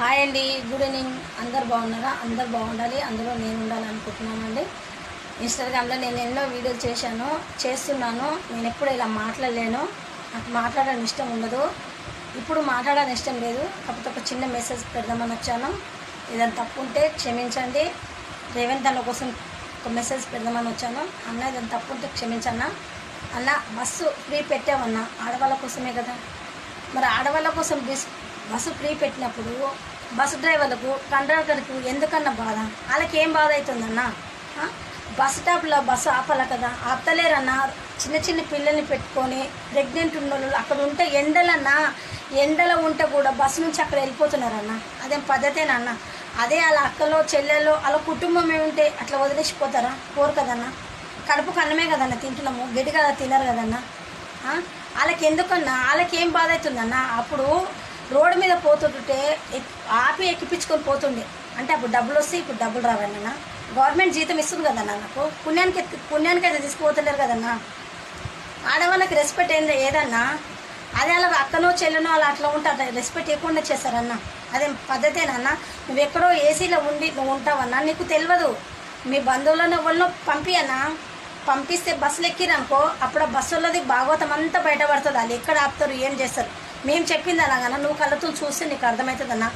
Hi అండి good evening. అందరు బాగున్నారా? అందరు బాగుండాలి. అందులో నేను ఉండాలనుకుంటున్నానండి. ఇన్స్టాగ్రామ్లో నేను ఎన్నో వీడియోలు చేశాను చేస్తున్నాను. నేను ఎప్పుడు ఇలా మాట్లాడలేను. నాకు మాట్లాడడం ఇష్టం ఉండదు. ఇప్పుడు మాట్లాడడం ఇష్టం లేదు. కాకపోతే ఒక చిన్న మెసేజ్ పెడదామని వచ్చాను. ఏదైనా తప్పు ఉంటే క్షమించండి. రేవంత్ అన్న కోసం ఒక మెసేజ్ పెడదామని వచ్చాను. అన్న ఏదైనా తప్పు ఉంటే క్షమించన్నా. అన్న బస్సు ఫ్రీ పెట్టామన్నా ఆడవాళ్ళ కోసమే కదా. మరి ఆడవాళ్ళ కోసం బిస్ బస్సు ఫ్రీ పెట్టినప్పుడు బస్సు డ్రైవర్లకు కండక్టర్కు ఎందుకన్నా బాధ? వాళ్ళకి ఏం బాధ అవుతుందన్న బస్ స్టాప్లో బస్సు ఆపాల కదా ఆపలేరన్నా? చిన్న చిన్న పిల్లల్ని పెట్టుకొని ప్రెగ్నెంట్ ఉన్న వాళ్ళు అక్కడ ఉంటే ఎండలన్నా ఎండలో ఉంటే కూడా బస్సు నుంచి అక్కడ వెళ్ళిపోతున్నారన్న? అదేం పద్ధతేనన్న అదే వాళ్ళ అక్కలో చెల్లెలో వాళ్ళ కుటుంబం ఏముంటే అట్లా వదిలేసిపోతారా? కోరు కదన్నా? కడుపుకు అన్నమే కదన్న తింటున్నాము గడ్డి కదా తినరు కదన్నా? వాళ్ళకి ఎందుకన్నా వాళ్ళకి ఏం బాధ అవుతుందన్నా అప్పుడు రోడ్డు మీద పోతుంటే ఆపి ఎక్కిపించుకొని పోతుండే. అంటే అప్పుడు డబ్బులు వస్తే ఇప్పుడు డబ్బులు రావన్న గవర్నమెంట్ జీతం ఇస్తుంది కదన్నా నాకు. పుణ్యానికి పుణ్యానికి అయితే తీసుకుపోతలేరు కదన్నా ఆడవాళ్ళకి రెస్పెక్ట్ ఏంది ఏదన్నా? అదే అలా అక్కనో చెల్లెనో అలా అట్లా ఉంటే అట్లా రెస్పెక్ట్ ఇవ్వకుండా చేస్తారన్న అదే పద్ధతేనన్నా నువ్వు ఎక్కడో ఏసీలో ఉండి నువ్వు ఉంటావన్నా నీకు తెలియదు. మీ బంధువులను ఎవరినో పంపియన్నా పంపిస్తే బస్సులు ఎక్కిరనుకో అప్పుడు ఆ బస్సులది భాగవతం అంతా బయటపడుతుంది వాళ్ళు ఎక్కడ ఆపుతారు ఏం చేస్తారు? మేము చెప్పింది అలాగన్నా నువ్వు కళ్ళతో చూస్తే నీకు అర్థమవుతుందన్నా?